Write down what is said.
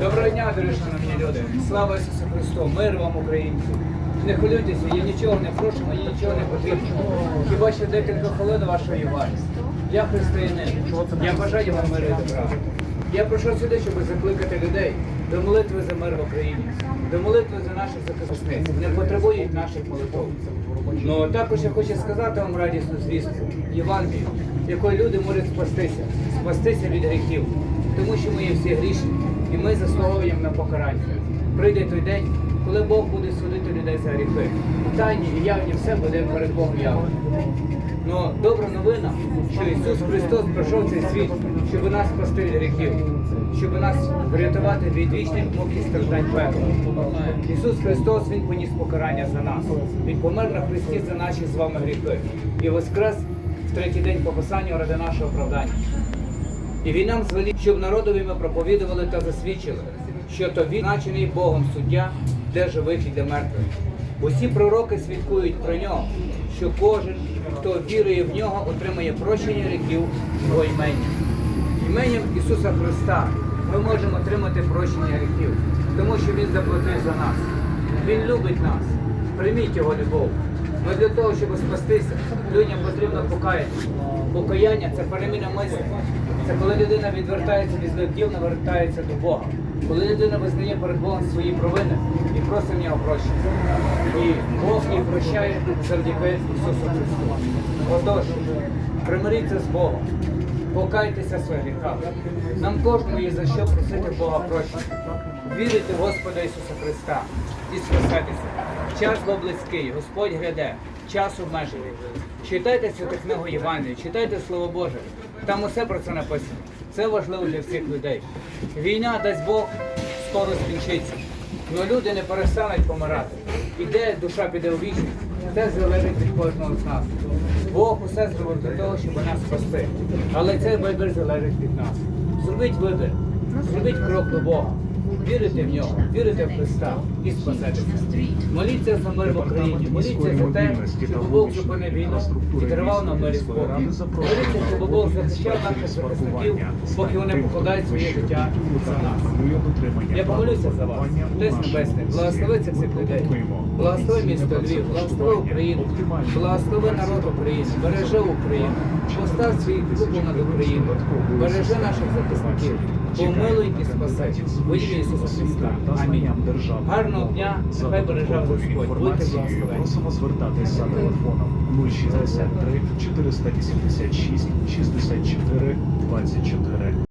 Доброго дня, дорогі шановні люди. Слава Ісусу Христу, мир вам, українці. Не хвилюйтеся, я нічого не прошу, мені нічого не потрібно. Хіба що декілька хвилин вашої уваги. Я християнин. Я бажаю вам миру і добра. Я прийшов сюди, щоб закликати людей до молитви за мир в Україні, до молитви за наших захисниць. Вони потребують наших молитв. Ну також я хочу сказати вам радісну звістку, Євангелію, якою люди можуть спастися, спастися від гріхів, тому що ми є всі грішні, і ми заслуговуємо на покарання. Прийде той день, коли Бог буде судити людей за гріхи. Тайні і явні все буде перед Богом явно. Ну, добра новина, що Ісус Христос пройшов цей світ, щоб нас спасти від гріхів, щоб нас врятувати від вічних мук і страждань пекла. Ісус Христос Він поніс покарання за нас. Він помер на Христі за наші з вами гріхи і воскрес в третій день по Писанню ради нашого оправдання. І він нам звелів, щоб народові ми проповідували та засвідчили, що то він начений Богом суддя, де живих і де мертвих. Усі пророки свідкують про нього, що кожен, хто вірує в нього, отримає прощення гріхів його імення. Іменем Ісуса Христа ми можемо отримати прощення гріхів, тому що Він заплатив за нас. Він любить нас. Прийміть його любов. Ми для того, щоб спастися, людям потрібно покаятися. Покаяння це переміна мислення. Це коли людина відвертається від злих навертається до Бога. Коли людина визнає перед Богом свої провини і просить в нього прощення. І Бог їх прощає завдяки Ісусу Христу. Отож, примиріться з Богом. Покайтеся своїх гріхах. Нам кожному є за що просити Бога прощення. Вірити в Господа Ісуса Христа і спасатися. Час близький, Господь гряде, час обмежений. Читайте святу книгу Євангелії, читайте Слово Боже. Там усе про це написано. Це важливо для всіх людей. Війна, дасть Бог, скоро скінчиться. Але люди не перестануть помирати. І де душа піде у вічність, це залежить від кожного з нас. Бог усе зробив для того, щоб нас спасти. Але цей вибір залежить від нас. Зробіть вибір, зробіть крок до Бога. Вірите в нього, вірите в Христа і спасетеся. Моліться за мир в Україні, моліться за те, щоб Бог зупинив війну і тривав на мирі спокій. Моліться, щоб Бог захищав наших захисників, поки вони покладають своє життя за нас. Я помолюся за вас, Отець Небесний, благослови цих всіх людей, благослови місто Львів, благослови Україну, благослови народ України, бережи Україну, постав свій купол над Україною, бережи наших захисників, помилуй і спаси. Ім'я Ісуса Христа. Амінь. Гарного дня, нехай бережа Господь. Будьте благословені. Просимо звертатись за телефоном 063 486 64 24.